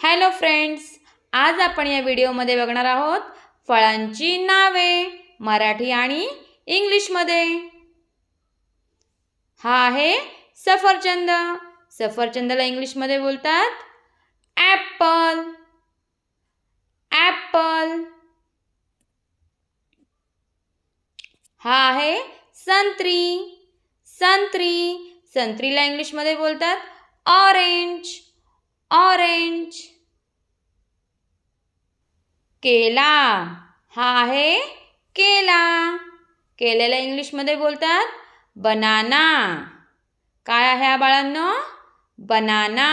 Hello friends आज आपण या व्हिडिओमध्ये बघणार आहोत फळांची नावे मराठी आणि इंग्लिशमध्ये. हा आहे सफरचंद. सफरचंदला इंग्लिशमध्ये बोलतात ॲपल. ॲपल. हा आहे संत्री. संत्री. संत्रीला इंग्लिशमध्ये बोलतात ऑरेंज. ऑरेंज. केला. हा आहे केला. केलेला इंग्लिशमध्ये बोलतात बनाना. काय आहे हा बाळांनो? बनाना.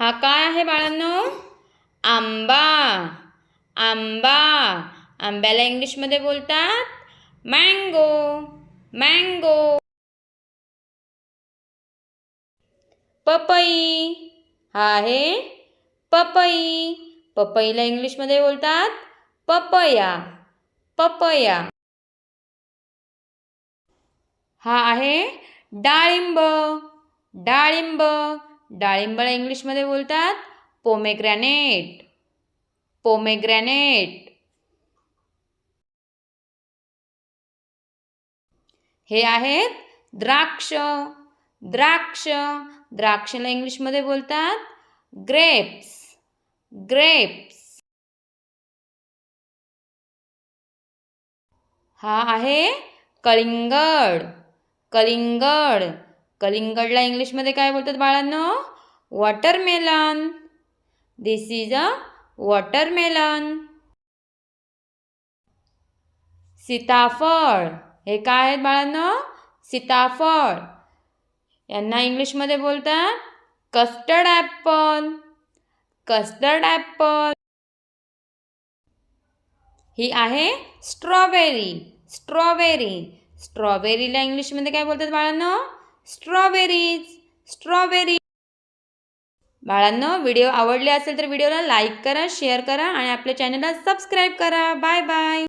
हा काय आहे बाळांनो? आंबा. आंबा. आंब्याला इंग्लिशमध्ये बोलतात मँगो. मँगो. पपई. हा आहे पपई. पपईला इंग्लिशमध्ये बोलतात पपया. पपया. हा आहे डाळिंब. डाळिंब. डाळिंबाला इंग्लिशमध्ये बोलतात पोमेग्रॅनेट. पोमेग्रॅनेट. हे आहेत द्राक्ष. द्राक्ष. द्राक्षला इंग्लिशमध्ये बोलतात ग्रेप्स. ग्रेप्स. हा आहे कलिंगड. कलिंगड. कलिंगडला इंग्लिशमध्ये काय बोलतात बाळांनो? Watermelon. This is a watermelon सीताफळ. हे काय आहेत बाळांनो? सीताफळ. यांना इंग्लिशमध्ये बोलतात कस्टर्ड ॲपल कस्टर्ड ॲपल. ही आहे स्ट्रॉबेरी स्ट्रॉबेरी. स्ट्रॉबेरीला इंग्लिशमध्ये काय बोलतात बाळांनो? Strawberries strawberry. बाळांनो व्हिडिओ आवडले असेल तर व्हिडिओला लाईक करा शेअर करा आणि आपल्या चॅनलला सबस्क्राईब करा. Bye bye.